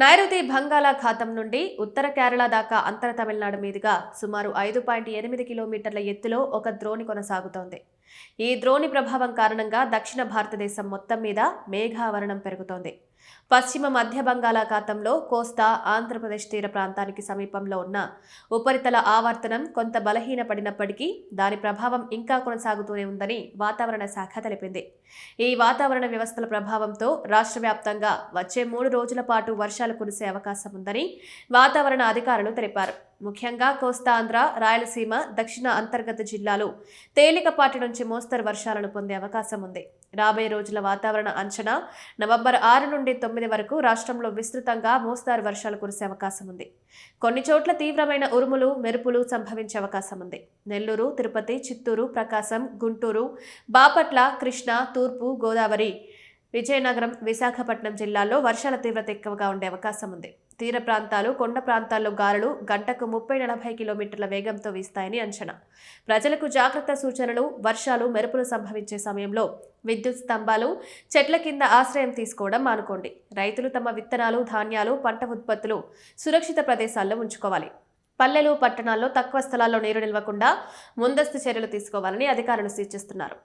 నైరుతి బంగాళాఖాతం నుండి ఉత్తర కేరళ దాకా అంతర తమిళనాడు మీదుగా సుమారు ఐదు పాయింట్ ఎనిమిది కిలోమీటర్ల ఎత్తులో ఒక ద్రోణి కొనసాగుతోంది. ఈ ద్రోణి ప్రభావం కారణంగా దక్షిణ భారతదేశం మొత్తం మీద మేఘావరణం పెరుగుతోంది. పశ్చిమ మధ్య బంగాళాఖాతంలో కోస్తా ఆంధ్రప్రదేశ్ తీర ప్రాంతానికి సమీపంలో ఉన్న ఉపరితల ఆవర్తనం కొంత బలహీనపడినప్పటికీ దాని ప్రభావం ఇంకా కొనసాగుతూనే ఉందని వాతావరణ శాఖ తెలిపింది. ఈ వాతావరణ వ్యవస్థల ప్రభావంతో రాష్ట్ర వ్యాప్తంగా వచ్చే మూడు రోజుల పాటు వర్షాలు కురిసే అవకాశం ఉందని వాతావరణ అధికారులు తెలిపారు. ముఖ్యంగా కోస్తాంధ్ర రాయలసీమ దక్షిణ అంతర్గత జిల్లాలు తేలికపాటి నుంచి మోస్తరు వర్షాలను పొందే అవకాశం ఉంది. రాబోయే రోజుల వాతావరణ అంచనా నవంబర్ ఆరు నుండి తొమ్మిది వరకు రాష్ట్రంలో విస్తృతంగా మోస్తారు వర్షాలు కురిసే అవకాశం ఉంది. కొన్ని చోట్ల తీవ్రమైన ఉరుములు మెరుపులు సంభవించే అవకాశం ఉంది. నెల్లూరు తిరుపతి చిత్తూరు ప్రకాశం గుంటూరు బాపట్ల కృష్ణా తూర్పు గోదావరి విజయనగరం విశాఖపట్నం జిల్లాల్లో వర్షాల తీవ్రత ఎక్కువగా ఉండే అవకాశం ఉంది. తీర ప్రాంతాలు కొండ ప్రాంతాల్లో గాలులు గంటకు ముప్పై నలభై కిలోమీటర్ల వేగంతో వీస్తాయని అంచనా. ప్రజలకు జాగ్రత్త సూచనలు వర్షాలు మెరుపులు సంభవించే సమయంలో విద్యుత్ స్తంభాలు చెట్ల కింద ఆశ్రయం తీసుకోవడం మానుకోండి. రైతులు తమ విత్తనాలు ధాన్యాలు పంట ఉత్పత్తులు సురక్షిత ప్రదేశాల్లో ఉంచుకోవాలి. పల్లెలు పట్టణాల్లో తక్కువ స్థలాల్లో నీరు నిల్వకుండా ముందస్తు చర్యలు తీసుకోవాలని అధికారులు సూచిస్తున్నారు.